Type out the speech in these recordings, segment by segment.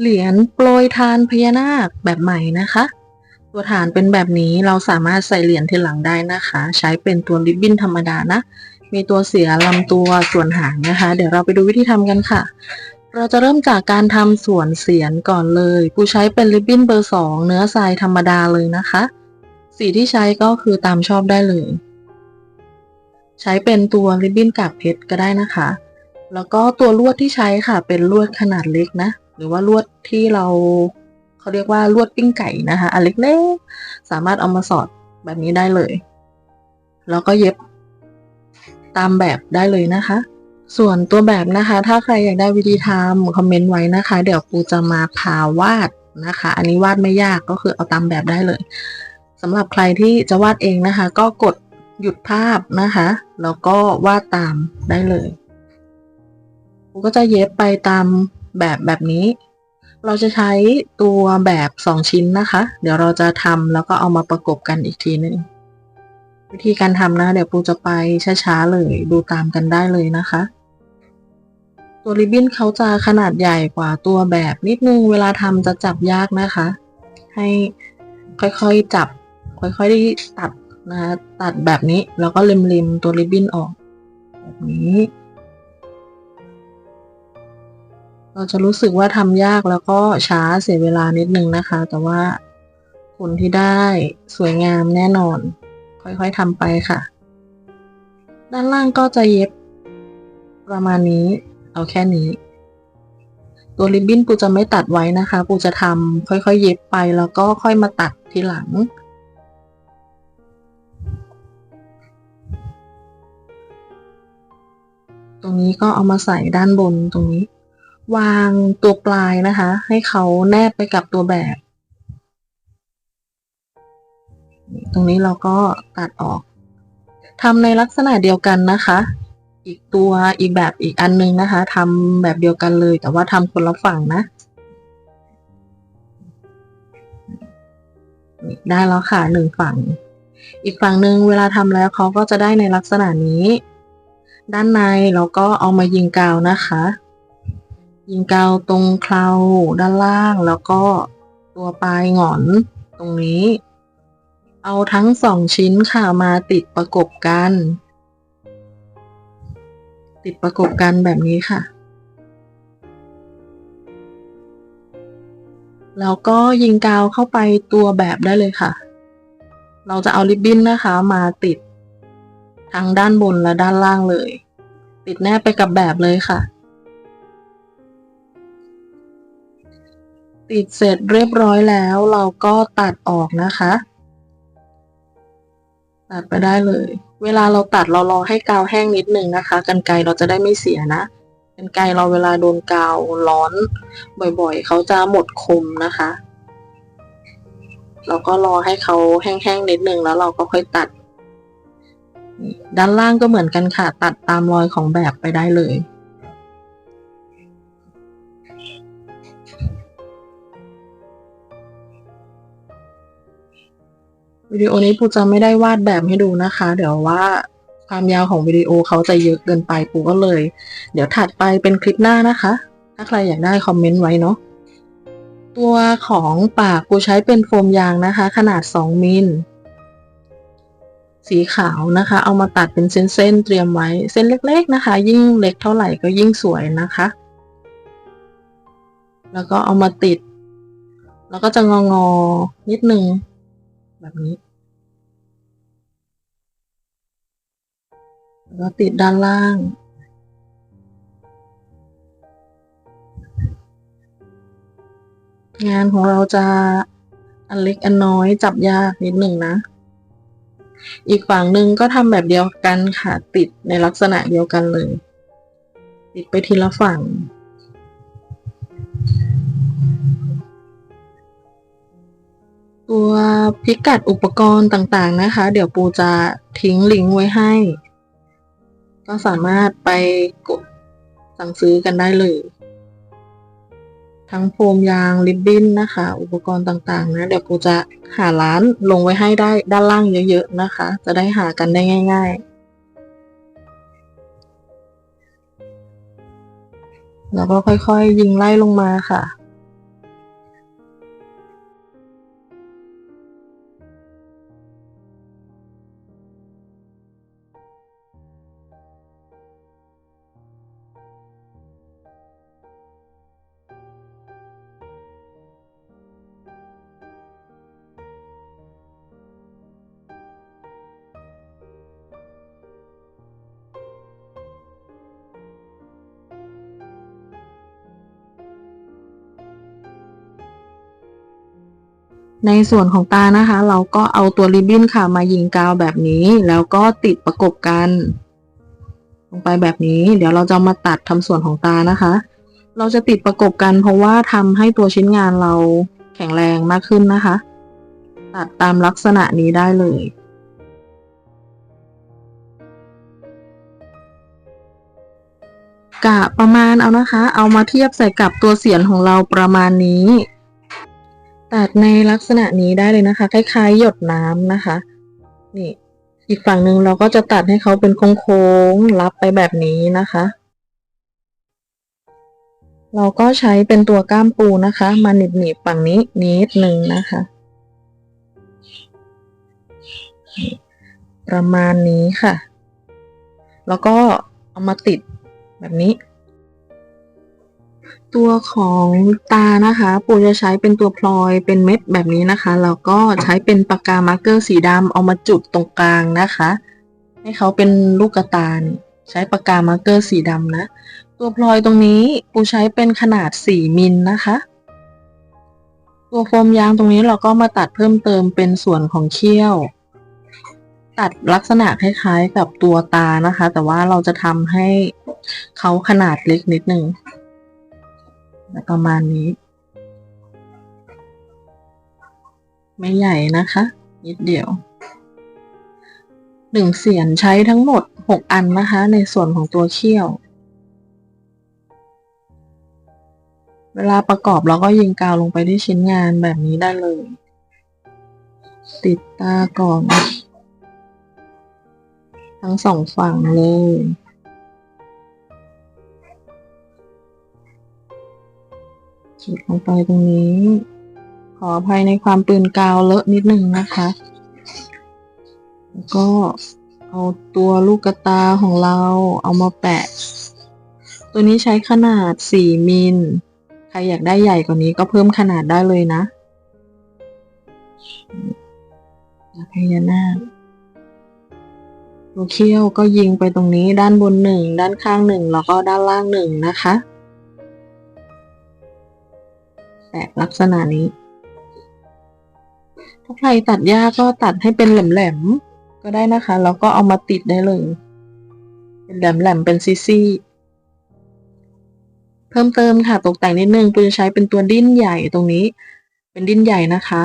เหรียญโปรยทานพญานาคแบบใหม่นะคะ ตัวฐานเป็นแบบนี้เราสามารถใส่เหรียญทีหลังได้นะคะ ใช้เป็นตัวริบบิ้นธรรมดานะ มีตัวเสียลำตัวส่วนหางนะคะ เดี๋ยวเราไปดูวิธีทำกันค่ะ เราจะเริ่มจากการทำส่วนเสียนก่อนเลยปูใช้เป็นริบบิ้นเบอร์สองเนื้อทรายธรรมดาเลยนะคะ สีที่ใช้ก็คือตามชอบได้เลย ใช้เป็นตัวริบบิ้นกากเพชรก็ได้นะคะ แล้วก็ตัวลวดที่ใช้ค่ะเป็นลวดขนาดเล็กนะ หรือว่าลวดที่เราเขาเรียกว่าลวดปิ้งไก่นะคะอันเล็กๆสามารถเอามาสอดแบบนี้ได้เลย แล้วก็เย็บตามแบบได้เลยนะคะ ส่วนตัวแบบนะคะ ถ้าใครอยากได้วิธีทำคอมเมนต์ไว้นะคะ เดี๋ยวปูจะมาพาวาดนะคะ อันนี้วาดไม่ยากก็คือเอาตามแบบได้เลยสำหรับใครที่จะวาดเองนะคะ ก็กดหยุดภาพนะคะ แล้วก็วาดตามได้เลยปูก็จะเย็บไปตาม แบบแบบนี้ เราจะใช้ตัวแบบสองชิ้นนะคะ เดี๋ยวเราจะทำแล้วก็เอามาประกบกันอีกทีหนึ่งวิธีการทำนะ เดี๋ยวปูจะไปช้าๆเลย ดูตามกันได้เลยนะคะ ตัวริบบิ้นเขาจะขนาดใหญ่กว่าตัวแบบนิดนึง เวลาทำจะจับยากนะคะ ให้ค่อยๆจับ ค่อยๆตัดนะคะตัดแบบนี้ แล้วก็เล็มๆตัวริบบิ้นออก แบบนี้ เราจะรู้สึกว่าทำยากแล้วก็ช้าเสียเวลานิดนึงนะคะ แต่ว่าผลที่ได้สวยงามแน่นอน ค่อยๆทำไปค่ะ ด้านล่างก็จะเย็บประมาณนี้เอาแค่นี้ตัวริบบิ้นปูจะไม่ตัดไว้นะคะ ปูจะทำค่อยๆ เย็บไปแล้วก็ค่อยมาตัดทีหลัง ตรงนี้ก็เอามาใส่ด้านบนตรงนี้ วางตัวปลายนะคะ ให้เขาแนบไปกับตัวแบบ ตรงนี้เราก็ตัดออกทำในลักษณะเดียวกันนะคะ อีกตัวอีกแบบอีกอันนึงนะคะทำแบบเดียวกันเลย แต่ว่าทำคนละฝั่งนะ ได้แล้วค่ะหนึ่งฝั่ง อีกฝั่งหนึ่งเวลาทำแล้วเขาก็จะได้ในลักษณะนี้ ด้านในเราก็เอามายิงกาวนะคะ ยิงกาวตรงเคราด้านล่างแล้วก็ตัวปลายหงอนตรงนี้ เอาทั้งสองชิ้นค่ะมาติดประกบกัน ติดประกบกันแบบนี้ค่ะ แล้วก็ยิงกาวเข้าไปตัวแบบได้เลยค่ะ เราจะเอาริบบิ้นนะคะมาติดทั้งด้านบนและด้านล่างเลย ติดแนบไปกับแบบเลยค่ะ ติดเสร็จเรียบร้อยแล้วเราก็ตัดออกนะคะ ตัดไปได้เลย เวลาเราตัดเรารอให้กาวแห้งนิดนึงนะคะกันไกเราจะได้ไม่เสียนะกันไกเราเวลาโดนกาวร้อนบ่อยๆ เขาจะหมดคมนะคะ เราก็รอให้เขาแห้งๆนิดนึงแล้วเราก็ค่อยตัด ด้านล่างก็เหมือนกันค่ะ ตัดตามรอยของแบบไปได้เลย วิดีโอนี้ปูจะไม่ได้วาดแบบให้ดูนะคะ เดี๋ยวว่าความยาวของวิดีโอเขาจะเยอะเกินไปปูก็เลย เดี๋ยวถัดไปเป็นคลิปหน้านะคะ ถ้าใครอยากได้คอมเมนต์ไว้เนาะตัวของปากปูใช้เป็นโฟมยางนะคะ ขนาด 2 มิลสีขาวนะคะ เอามาตัดเป็นเส้นๆเตรียมไว้ เส้นเล็กๆนะคะ ยิ่งเล็กเท่าไหร่ก็ยิ่งสวยนะคะ แล้วก็เอามาติด แล้วก็จะงองอๆนิดนึง แบบนี้ แล้วติดด้านล่าง งานของเราจะอันเล็กอันน้อยจับยากนิดหนึ่งนะ อีกฝั่งหนึ่งก็ทำแบบเดียวกันค่ะ ติดในลักษณะเดียวกันเลย ติดไปทีละฝั่ง ตัวพิกัดอุปกรณ์ต่างๆนะคะ เดี๋ยวปูจะทิ้งลิงก์ไว้ให้ ก็สามารถไปกดสั่งซื้อกันได้เลย ทั้งโฟมยางริบบิ้นนะคะ อุปกรณ์ต่างๆ นะ เดี๋ยวปูจะหาร้านลงไว้ให้ได้ด้านล่างเยอะๆนะคะ จะได้หากันได้ง่าย ๆ แล้วก็ค่อยๆ ยิงไล่ลงมาค่ะ ในส่วนของตานะคะ เราก็เอาตัวริบบิ้นค่ะมายิงกาวแบบนี้ แล้วก็ติดประกบกัน ลงไปแบบนี้ เดี๋ยวเราจะมาตัดทำส่วนของตานะคะ เราจะติดประกบกัน เพราะว่าทำให้ตัวชิ้นงานเราแข็งแรงมากขึ้นนะคะ ตัดตามลักษณะนี้ได้เลยกะประมาณเอานะคะ เอามาเทียบใส่กับตัวเสียนของเราประมาณนี้ ตัดในลักษณะนี้ได้เลยนะคะ คล้ายๆ หยดน้ำนะคะ นี่ อีกฝั่งหนึ่งเราก็จะตัดให้เขาเป็นโค้งๆรับไปแบบนี้นะคะ เราก็ใช้เป็นตัวก้ามปูนะคะ มาหนีบๆฝั่งนี้นิดหนึ่งนะคะ ประมาณนี้ค่ะ แล้วก็เอามาติดแบบนี้ ตัวของตานะคะปูจะใช้เป็นตัวพลอยเป็นเม็ดแบบนี้นะคะแล้วก็ใช้เป็นปากกามาร์กเกอร์สีดำเอามาจุดตรงกลางนะคะ ให้เขาเป็นลูกกระตาใช้ปากกามาร์กเกอร์สีดำนะ ตัวพลอยตรงนี้ปูใช้เป็นขนาด 4 มิลนะคะ ตัวโฟมยางตรงนี้เราก็มาตัดเพิ่มเติมเป็นส่วนของเขี้ยว ตัดลักษณะคล้ายๆกับตัวตานะคะ แต่ว่าเราจะทำให้เขาขนาดเล็กนิดนึง ประมาณนี้ ไม่ใหญ่นะคะ นิดเดียวหนึ่งเสียนใช้ทั้งหมดหกอันนะคะ ในส่วนของตัวเขี้ยว เวลาประกอบเราก็ยิงกาวลงไปที่ชิ้นงานแบบนี้ได้เลย ติดตาก่อน ทั้งสองฝั่งเลย จุดลงไปตรงนี้ ขออภัยในความปืนกาวเลอะนิดนึงนะคะ แล้วก็เอาตัวลูกกระตาของเราเอามาแปะ ตัวนี้ใช้ขนาด 4 มิล ใครอยากได้ใหญ่กว่านี้ก็เพิ่มขนาดได้เลยนะพญานาคตัวเขี้ยวก็ยิงไปตรงนี้ด้านบนหนึ่งด้านข้างหนึ่งแล้วก็ด้านล่างหนึ่งนะคะ แปะลักษณะนี้ ถ้าใครตัดยากก็ตัดให้เป็นแหลมๆก็ได้นะคะ แล้วก็เอามาติดได้เลย เป็นแหลมๆเป็นซี่ๆเพิ่มเติมค่ะตกแต่งนิดนึงปูจะใช้เป็นตัวดิ้นใหญ่ตรงนี้ เป็นดิ้นใหญ่นะคะ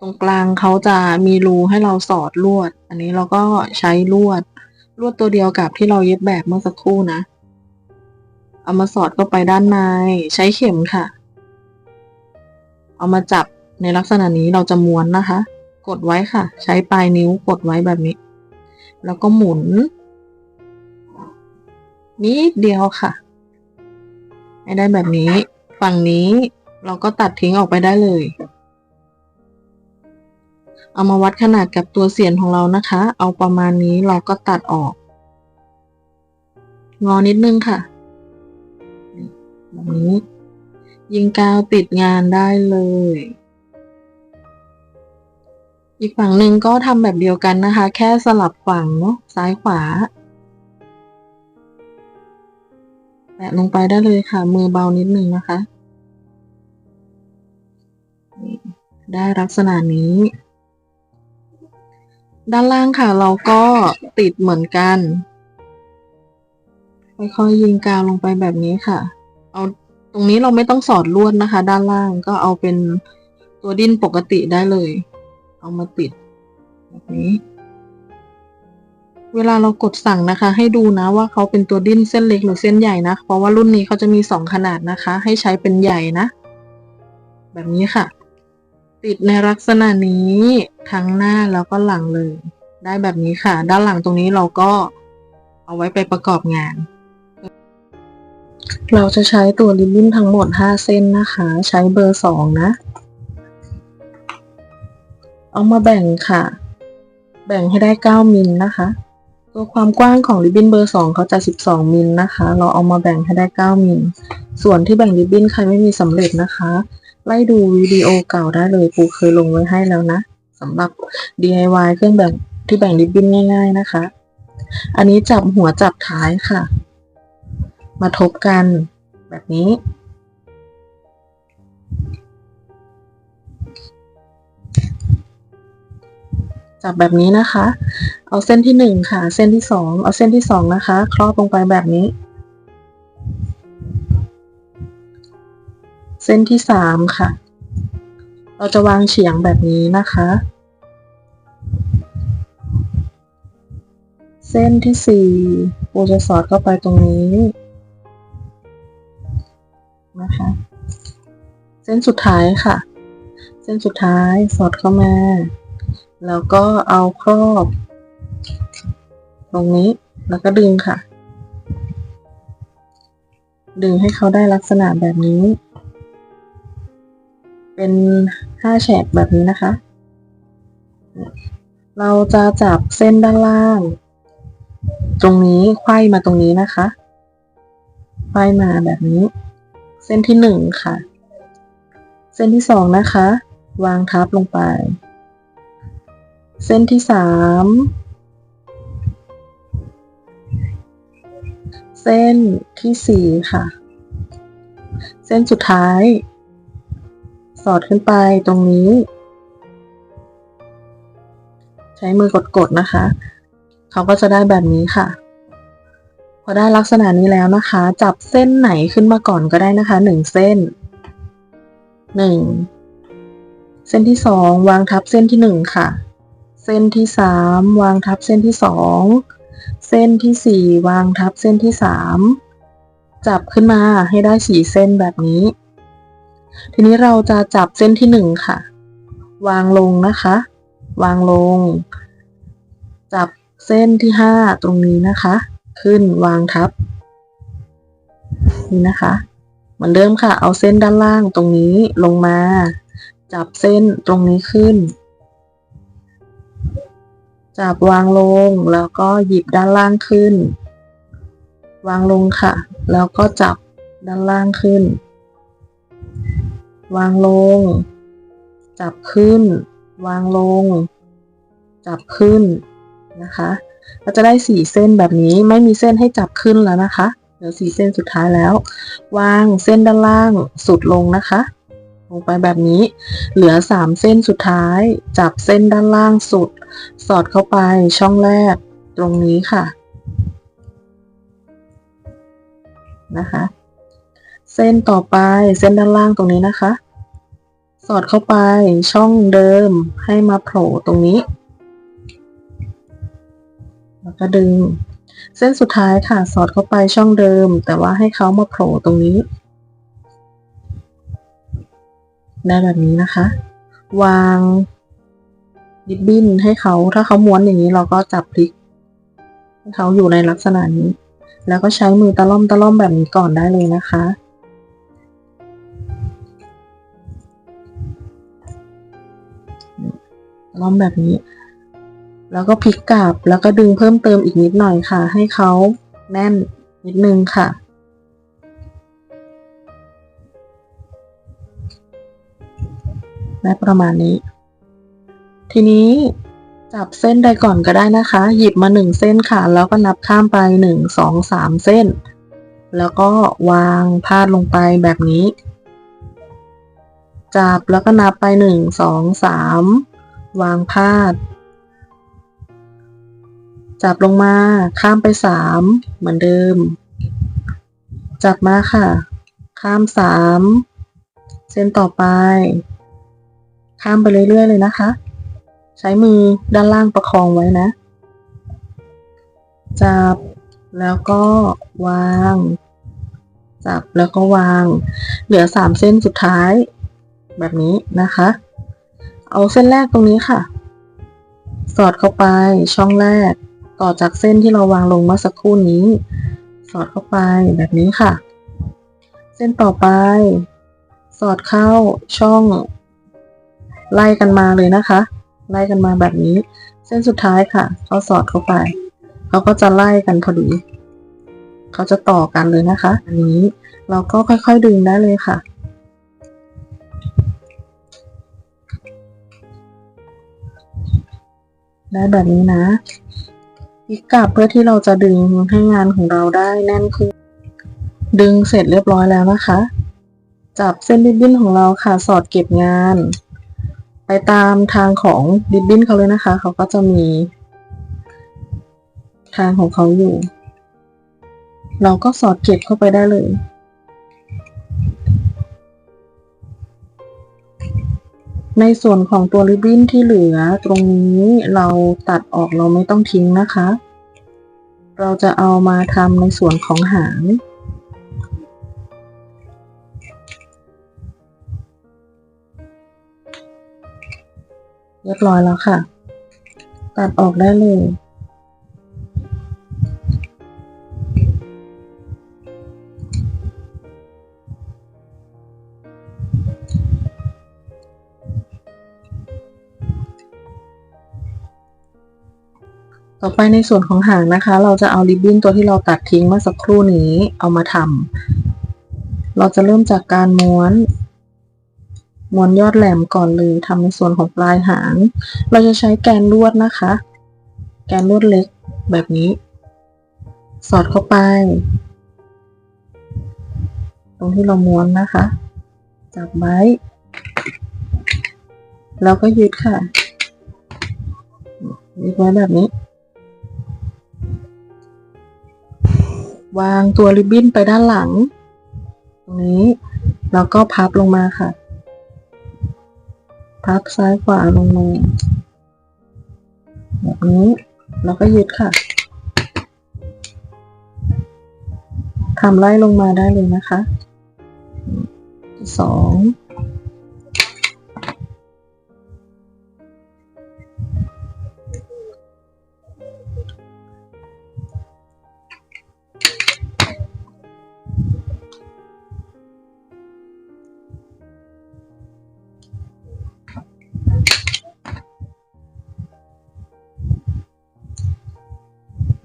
ตรงกลางเขาจะมีรูให้เราสอดลวด อันนี้เราก็ใช้ลวดลวดตัวเดียวกับที่เราเย็บแบบเมื่อสักครู่นะ เอามาสอดเข้าไปด้านใน ใช้เข็มค่ะ เอามาจับในลักษณะนี้เราจะม้วนนะคะ กดไว้ค่ะ ใช้ปลายนิ้วกดไว้แบบนี้ แล้วก็หมุน นิดเดียวค่ะ ให้ได้แบบนี้ ฝั่งนี้เราก็ตัดทิ้งออกไปได้เลย เอามาวัดขนาดกับตัวเสียนของเรานะคะ เอาประมาณนี้เราก็ตัดออก งอนิดนึงค่ะแบบนี้ ยิงกาวติดงานได้เลย อีกฝั่งหนึ่งก็ทำแบบเดียวกันนะคะ แค่สลับฝั่งเนาะซ้ายขวา แปะลงไปได้เลยค่ะ มือเบานิดนึงนะคะ ได้ลักษณะนี้ ด้านล่างค่ะเราก็ติดเหมือนกันค่อยๆยิงกาวลงไปแบบนี้ค่ะ เอา ตรงนี้เราไม่ต้องสอดลวดนะคะ ด้านล่างก็เอาเป็นตัวดิ้นปกติได้เลย เอามาติดแบบนี้ เวลาเรากดสั่งนะคะ ให้ดูนะว่าเขาเป็นตัวดิ้นเส้นเล็กหรือเส้นใหญ่นะ เพราะว่ารุ่นนี้เขาจะมีสองขนาดนะคะ ให้ใช้เป็นใหญ่นะ แบบนี้ค่ะ ติดในลักษณะนี้ทั้งหน้าแล้วก็หลังเลย ได้แบบนี้ค่ะ ด้านหลังตรงนี้เราก็เอาไว้ไปประกอบงาน เราจะใช้ตัวริบบิ้นทั้งหมด 5 เส้นนะคะ ใช้เบอร์ 2 นะ เอามาแบ่งค่ะ แบ่งให้ได้ 9 มิลนะคะ ตัวความกว้างของริบบิ้นเบอร์ 2 เขาจะ 12 มิลนะคะ เราเอามาแบ่งให้ได้ 9 มิล ส่วนที่แบ่งริบบิ้นใครไม่มีสำเร็จนะคะ ไล่ดูวิดีโอเก่าได้เลยปูเคยลงไว้ให้แล้วนะสำหรับ DIY เครื่องแบ่งที่แบ่งริบบิ้นง่าย ๆนะคะ อันนี้จับหัวจับท้ายค่ะ มาทบกันแบบนี้ จับแบบนี้นะคะ เอาเส้นที่หนึ่งค่ะ เส้นที่สองเอาเส้นที่สองนะคะ ครอบลงไปแบบนี้ เส้นที่สามค่ะ เราจะวางเฉียงแบบนี้นะคะ เส้นที่สี่ปูจะสอดเข้าไปตรงนี้ นะคะ เส้นสุดท้ายค่ะ เส้นสุดท้ายสอดเข้ามา แล้วก็เอาครอบ ตรงนี้แล้วก็ดึงค่ะ ดึงให้เขาได้ลักษณะแบบนี้ เป็นห้าแฉกแบบนี้นะคะ เราจะจับเส้นด้านล่าง ตรงนี้ไขว้มาตรงนี้นะคะไขว้มาแบบนี้ เส้นที่หนึ่งค่ะ เส้นที่สองนะคะ วางทับลงไป เส้นที่สามเส้นที่สี่ค่ะ เส้นสุดท้าย สอดขึ้นไปตรงนี้ ใช้มือกดๆนะคะ เขาก็จะได้แบบนี้ค่ะ พอได้ลักษณะนี้แล้วนะคะ จับเส้นไหนขึ้นมาก่อนก็ได้นะคะหนึ่งเส้นหนึ่งเส้นที่สองวางทับเส้นที่หนึ่งค่ะ เส้นที่สามวางทับเส้นที่สองเส้นที่สี่วางทับเส้นที่สามจับขึ้นมาให้ได้สี่เส้นแบบนี้ ทีนี้เราจะจับเส้นที่หนึ่งค่ะ วางลงนะคะ วางลง จับเส้นที่ห้าตรงนี้นะคะ ขึ้นวางทับ นี่นะคะเหมือนเดิมค่ะ เอาเส้นด้านล่างตรงนี้ลงมา จับเส้นตรงนี้ขึ้น จับวางลงแล้วก็หยิบด้านล่างขึ้น วางลงค่ะ แล้วก็จับด้านล่างขึ้น วางลง จับขึ้น วางลง จับขึ้นนะคะ เราจะได้สี่เส้นแบบนี้ไม่มีเส้นให้จับขึ้นแล้วนะคะเหลือสี่เส้นสุดท้ายแล้ว วางเส้นด้านล่างสุดลงนะคะ ลงไปแบบนี้ เหลือสามเส้นสุดท้าย จับเส้นด้านล่างสุด สอดเข้าไปช่องแรกตรงนี้ค่ะนะคะ เส้นต่อไปเส้นด้านล่างตรงนี้นะคะ สอดเข้าไปช่องเดิมให้มาโผล่ตรงนี้ แล้วก็ดึง เส้นสุดท้ายค่ะ สอดเข้าไปช่องเดิม แต่ว่าให้เขามาโผล่ตรงนี้ ได้แบบนี้นะคะ วางดิบบิ้นให้เขา ถ้าเขาม้วนอย่างนี้เราก็จับพลิก ให้เขาอยู่ในลักษณะนี้ แล้วก็ใช้มือตะล่อมตะล่อมแบบนี้ก่อนได้เลยนะคะล้อมแบบนี้ แล้วก็พลิกกลับ แล้วก็ดึงเพิ่มเติมอีกนิดหน่อยค่ะ ให้เขาแน่นนิดนึงค่ะ ได้ประมาณนี้ ทีนี้จับเส้นใดก่อนก็ได้นะคะ หยิบมาหนึ่งเส้นค่ะ แล้วก็นับข้ามไปหนึ่งสองสามเส้น แล้วก็วางพาดลงไปแบบนี้ จับแล้วก็นับไปหนึ่งสองสามวางพาด จับลงมาข้ามไปสามเหมือนเดิม จับมาค่ะ ข้ามสามเส้นต่อไป ข้ามไปเรื่อยๆเลยนะคะ ใช้มือด้านล่างประคองไว้นะ จับแล้วก็วาง จับแล้วก็วาง เหลือสามเส้นสุดท้าย แบบนี้นะคะ เอาเส้นแรกตรงนี้ค่ะ สอดเข้าไปช่องแรก ต่อจากเส้นที่เราวางลงเมื่อสักครู่นี้ สอดเข้าไปแบบนี้ค่ะ เส้นต่อไป สอดเข้าช่อง ไล่กันมาเลยนะคะ ไล่กันมาแบบนี้ เส้นสุดท้ายค่ะเขาสอดเข้าไปเขาก็จะไล่กันพอดีเขาจะต่อกันเลยนะคะ อันนี้เราก็ค่อยๆดึงได้เลยค่ะได้แบบนี้นะ ลิกกลับเพื่อที่เราจะดึงให้งานของเราได้แน่นขึ้น ดึงเสร็จเรียบร้อยแล้วนะคะ จับเส้นริบบิ้นของเราค่ะสอดเก็บงาน ไปตามทางของริบบิ้นเขาเลยนะคะ เขาก็จะมี ทางของเขาอยู่ เราก็สอดเก็บเข้าไปได้เลย ในส่วนของตัวริบบิ้นที่เหลือตรงนี้เราตัดออกเราไม่ต้องทิ้งนะคะ เราจะเอามาทำในส่วนของหาง เรียบร้อยแล้วค่ะ ตัดออกได้เลย ต่อไปในส่วนของหางนะคะ เราจะเอาริบบิ้นตัวที่เราตัดทิ้งเมื่อสักครู่นี้เอามาทำเราจะเริ่มจากการม้วนม้วนยอดแหลมก่อนเลยทำในส่วนของปลายหาง เราจะใช้แกนลวดนะคะ แกนลวดเล็กแบบนี้ สอดเข้าไป ตรงที่เราม้วนนะคะ จับไว้ แล้วก็ยึดค่ะยึดไว้แบบนี้ วางตัวริบบิ้นไปด้านหลัง ตรงนี้ แล้วก็พับลงมาค่ะ พับซ้ายขวาลงมาแบบนี้แล้วก็ยึดค่ะทำไล่ลงมาได้เลยนะคะสอง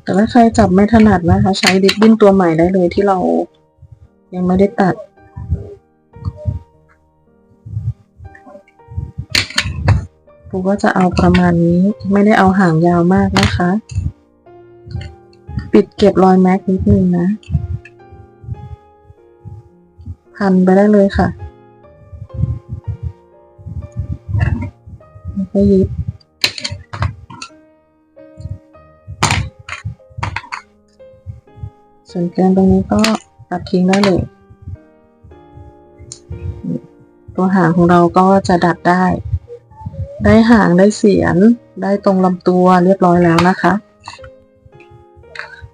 แต่ถ้าใครจับไม่ถนัดนะคะ ใช้ริบบิ้นตัวใหม่ได้เลยที่เรายังไม่ได้ตัด ปูก็จะเอาประมาณนี้ไม่ได้เอาหางยาวมากนะคะ ปิดเก็บรอยแม็กนิดนึงนะ พันไปได้เลยค่ะแล้วก็ยึด ส่วนแกนตรงนี้ก็ตัดทิ้งได้เลย ตัวหางของเราก็จะดัดได้ ได้หางได้เสียน ได้ตรงลำตัวเรียบร้อยแล้วนะคะ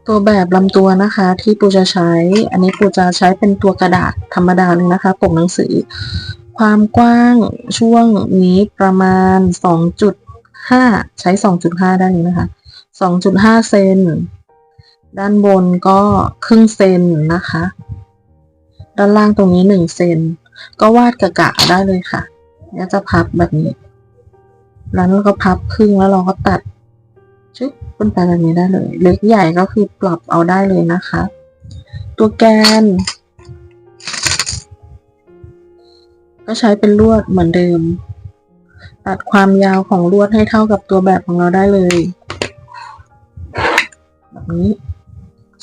ตัวแบบลำตัวนะคะที่ปูจะใช้ อันนี้ปูจะใช้เป็นตัวกระดาษธรรมดาเลยนะคะปกหนังสือ ความกว้างช่วงนี้ประมาณ 2.5 ใช้ 2.5 ได้เลยนะคะ 2.5 เซน ด้านบนก็ครึ่งเซนนะคะ ด้านล่างตรงนี้หนึ่งเซน ก็วาดกะกะได้เลยค่ะแล้วจะพับแบบนี้ แล้วเราก็พับครึ่งแล้วเราก็ตัดชึบขึ้นไปแบบนี้ได้เลย เล็กใหญ่ก็คือปรับเอาได้เลยนะคะ ตัวแกน ก็ใช้เป็นลวดเหมือนเดิม ตัดความยาวของลวดให้เท่ากับตัวแบบของเราได้เลย แบบนี้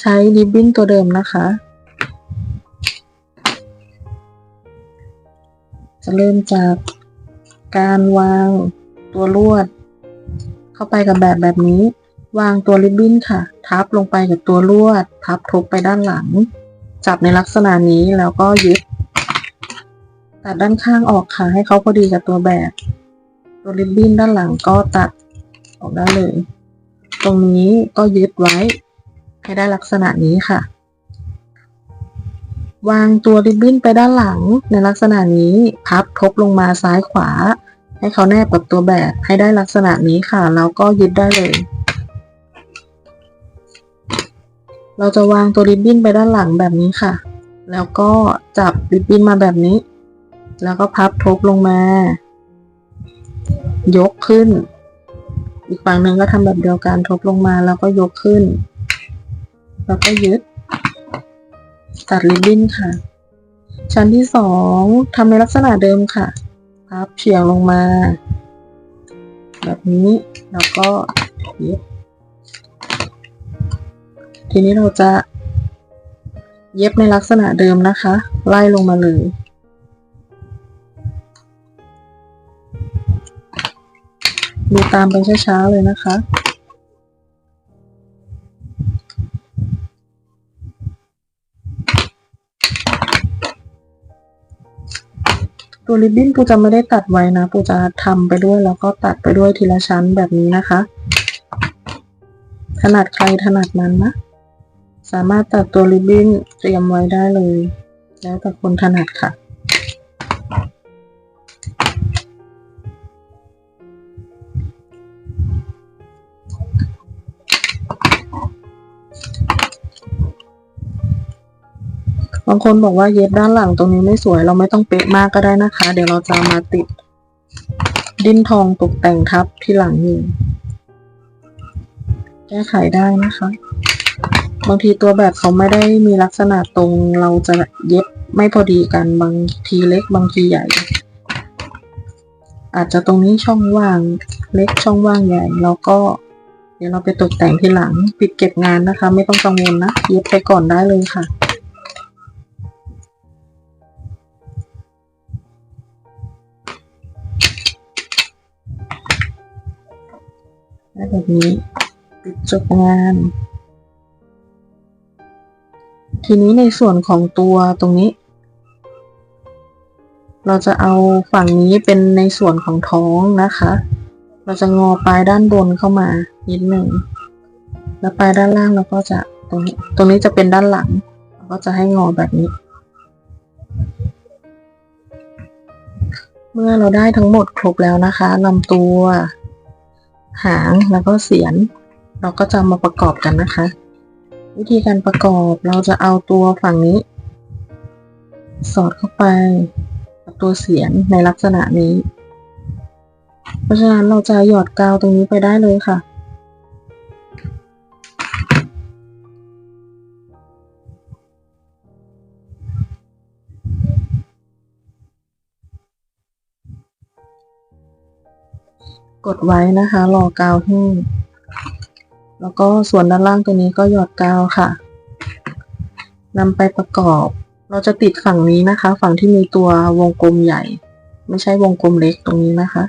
ใช้ริบบิ้นตัวเดิมนะคะ จะเริ่มจากการวางตัวลวด เข้าไปกับแบบแบบนี้ วางตัวริบบิ้นค่ะ ทับลงไปกับตัวลวดพับทบไปด้านหลัง จับในลักษณะนี้แล้วก็ยึด ตัดด้านข้างออกค่ะ ให้เขาพอดีกับตัวแบบ ตัวริบบิ้นด้านหลังก็ตัดออกได้เลย ตรงนี้ก็ยึดไว้ ให้ได้ลักษณะนี้ค่ะ วางตัวริบบิ้นไปด้านหลังในลักษณะนี้พับทบลงมาซ้ายขวา ให้เขาแนบกับตัวแบบให้ได้ลักษณะนี้ค่ะ แล้วก็ยึดได้เลย เราจะวางตัวริบบิ้นไปด้านหลังแบบนี้ค่ะ แล้วก็จับริบบิ้นมาแบบนี้ แล้วก็พับทบลงมา ยกขึ้น อีกฝั่งหนึ่งก็ทำแบบเดียวกันทบลงมาแล้วก็ยกขึ้น แล้วก็ยึด ตัดริบบิ้นค่ะ ชั้นที่สองทำในลักษณะเดิมค่ะ พับเฉียงลงมา แบบนี้แล้วก็ยึดทีนี้เราจะ เย็บในลักษณะเดิมนะคะ ไล่ลงมาเลยดูตามไปช้าๆเลยนะคะ ตัวริบบิ้นปูจะไม่ได้ตัดไว้นะ ปูจะทำไปด้วยแล้วก็ตัดไปด้วยทีละชั้นแบบนี้นะคะ ถนัดใครถนัดมันนะ สามารถตัดตัวริบบิ้นเตรียมไว้ได้เลย แล้วแต่คนถนัดค่ะ บางคนบอกว่าเย็บด้านหลังตรงนี้ไม่สวยเราไม่ต้องเป๊ะมากก็ได้นะคะ เดี๋ยวเราจะมาติด ดิ้นทองตกแต่งทับที่หลังอยู่แก้ไขได้นะคะ บางทีตัวแบบเขาไม่ได้มีลักษณะตรงเราจะเย็บไม่พอดีกันบางทีเล็กบางทีใหญ่ อาจจะตรงนี้ช่องว่างเล็กช่องว่างใหญ่ แล้วก็ เดี๋ยวเราไปตกแต่งทีหลัง ปิดเก็บงานนะคะ ไม่ต้องกังวลนะเย็บไปก่อนได้เลยค่ะ ได้แบบนี้ ปิดจบงาน ทีนี้ในส่วนของตัวตรงนี้ เราจะเอาฝั่งนี้เป็นในส่วนของท้องนะคะ เราจะงอปลายด้านบนเข้ามานิดหนึ่ง แล้วปลายด้านล่างเราก็จะตรงนี้ ตรงนี้จะเป็นด้านหลัง เราก็จะให้งอแบบนี้เมื่อเราได้ทั้งหมดครบแล้วนะคะลำตัว หางแล้วก็เสียน เราก็จะมาประกอบกันนะคะ วิธีการประกอบเราจะเอาตัวฝั่งนี้ สอดเข้าไปกับตัวเสียนในลักษณะนี้ เพราะฉะนั้นเราจะหยอดกาวตรงนี้ไปได้เลยค่ะ กดไว้นะคะ รอกาวแห้งแล้วก็ส่วนด้านล่างตัวนี้ก็หยอดกาวค่ะนำไปประกอบ เราจะติดฝั่งนี้นะคะ ฝั่งที่มีตัววงกลมใหญ่ ไม่ใช่วงกลมเล็กตรงนี้นะคะ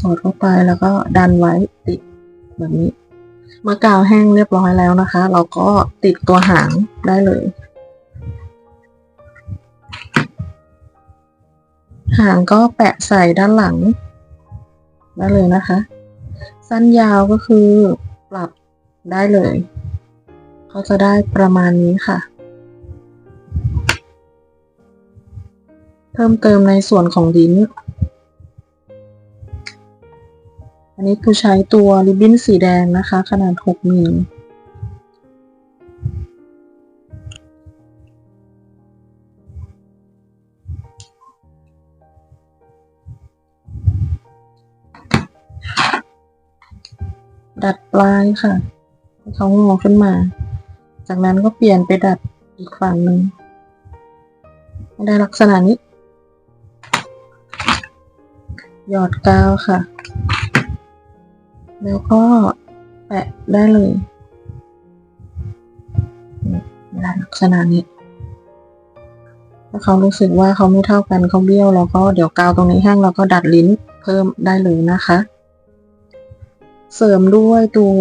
สอดเข้าไปแล้วก็ดันไว้ติดแบบนี้ เมื่อกาวแห้งเรียบร้อยแล้วนะคะ เราก็ติดตัวหางได้เลย หางก็แปะใส่ด้านหลังได้เลยนะคะ สั้นยาวก็คือปรับได้เลยก็จะได้ประมาณนี้ค่ะ เพิ่มเติมในส่วนของลิ้น อันนี้คือใช้ตัวริบบิ้นสีแดงนะคะ ขนาด 6มิล ดัดปลายค่ะให้เขางอขึ้นมา จากนั้นก็เปลี่ยนไปดัดอีกฝั่งหนึ่งได้ลักษณะนี้ หยอดกาวค่ะ แล้วก็แปะได้เลยได้ลักษณะนี้ถ้าเขารู้สึกว่าเขาไม่เท่ากันเขาเบี้ยวแล้วก็เดี๋ยวกาวตรงนี้แห้งเราก็ดัดลิ้นเพิ่มได้เลยนะคะ เสริมด้วยตัว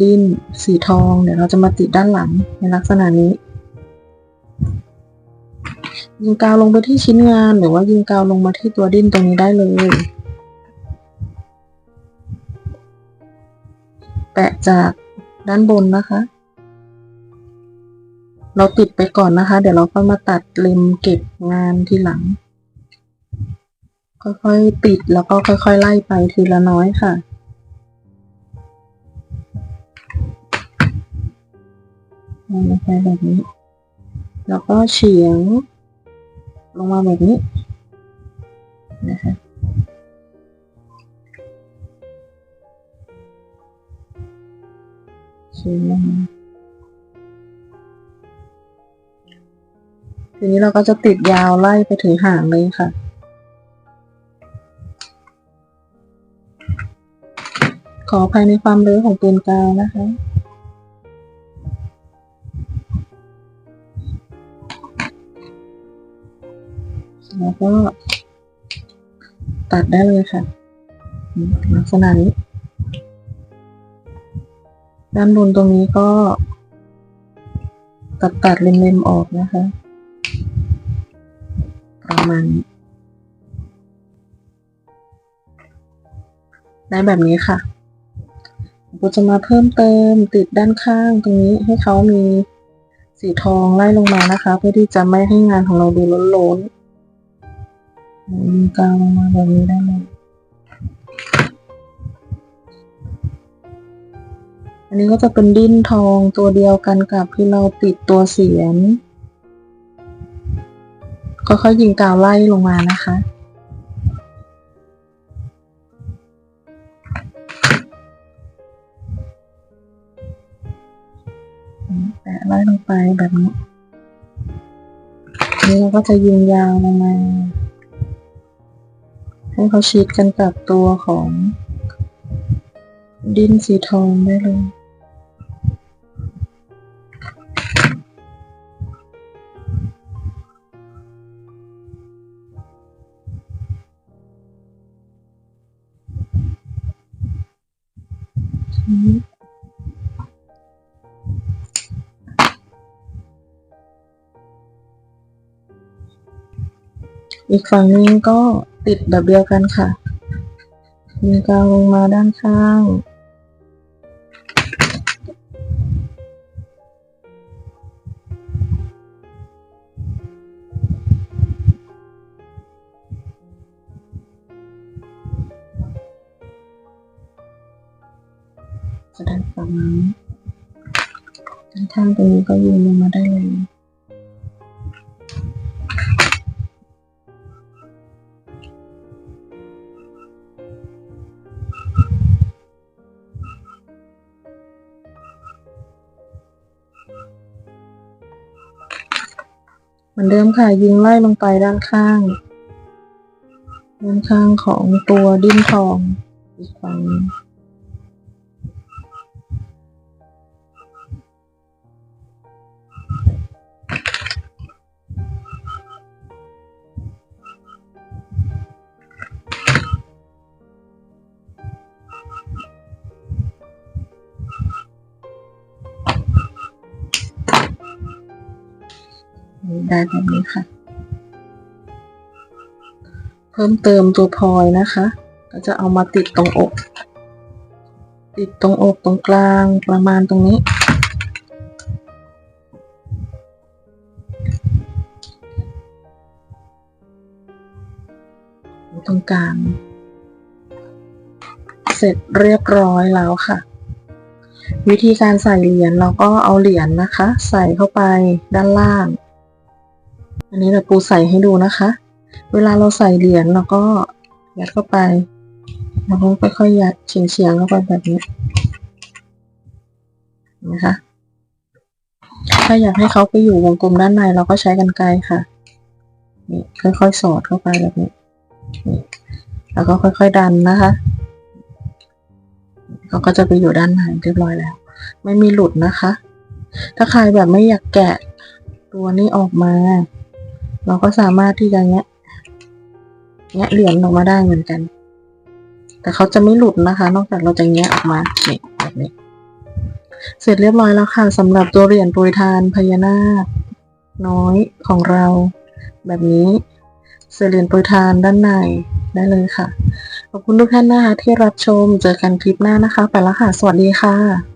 ดินสีทอง เดี๋ยวเราจะมาติดด้านหลังในลักษณะนี้ยิงกาวลงไปที่ชิ้นงานหรือว่ายิงกาวลงมาที่ตัวดิ้นตรงนี้ได้เลย แปะจากด้านบนนะคะ เราติดไปก่อนนะคะ เดี๋ยวเราก็มาตัดเล็มเก็บงานทีหลัง ค่อยๆติดแล้วก็ค่อยๆไล่ไปทีละน้อยค่ะลงไปแบบนี้ แล้วก็เฉียง ลงมาแบบนี้นะคะเฉียงลงมาทีนี้เราก็จะติดยาวไล่ไปถึงหางเลยค่ะ ขอภายในความเลื้อของปืนกาวนะคะ แล้วก็ ตัดได้เลยค่ะ ลักษณะนี้ ด้านบนตรงนี้ก็ ตัดตัดเล็มๆออกนะคะ ประมาณนี้ได้แบบนี้ค่ะ เราจะมาเพิ่มเติมติดด้านข้างตรงนี้ให้เขามีสีทองไล่ลงมานะคะ เพื่อที่จะไม่ให้งานของเราดูล้นๆมีกาวลงมาแบบนี้ได้เลยอันนี้ก็จะเป็นดิ้นทองตัวเดียวกันกับที่เราติดตัวเสียนค่อยยิงกาวไล่ลงมานะคะ แปะไล่ลงไปแบบนี้นี่เราก็จะยิงยาวลงมาให้เขาชิดกันกับตัวของดินสีทองได้เลยอี อีกฝั่งนึงก็ติดแบบเดียวกันค่ะมีกาวลงมาด้านข้าง จะได้ประมาณนี้ด้านข้างตรงนี้ก็ยืนลงมาได้เลย มือนเดิมค่ะยิงไล่ลงไปด้านข้าง ด้านข้างของตัวดิ้นทองอีกฝั่ง ได้แบบนี้ค่ะ เพิ่มเติมตัวพลอยนะคะ ก็จะเอามาติดตรงอก ติดตรงอกตรงกลางประมาณตรงนี้ตรงกลาง เสร็จเรียบร้อยแล้วค่ะ วิธีการใส่เหรียญเราก็เอาเหรียญนะคะ ใส่เข้าไปด้านล่าง อันนี้เราปูใส่ให้ดูนะคะ เวลาเราใส่เหรียญเราก็ยัดเข้าไปแล้วก็ค่อยๆยัดเฉียงๆเข้าไปแบบนี้นะคะ ถ้าอยากให้เขาไปอยู่วงกลมด้านในเราก็ใช้กันไกรค่ะ นี่ค่อยๆสอดเข้าไปแบบนี้นแล้วก็ค่อยๆดันนะคะ เขาก็จะไปอยู่ด้านในเรียบร้อยแล้ว ไม่มีหลุดนะคะ ถ้าใครแบบไม่อยากแกะตัวนี้ออกมา เราก็สามารถที่จะแงะแงะเหรียญออกมาได้เหมือนกัน แต่เขาจะไม่หลุดนะคะ นอกจากเราจะแงะออกมานี่แบบนี้ เสร็จเรียบร้อยแล้วค่ะสำหรับตัวเหรียญโปรยทานพญานาคน้อยของเรา แบบนี้เสเหรียญโปรยทานด้านในได้เลยค่ะ ขอบคุณทุกท่านนะคะที่รับชมเจอกันคลิปหน้านะคะ ไปแล้วค่ะ สวัสดีค่ะ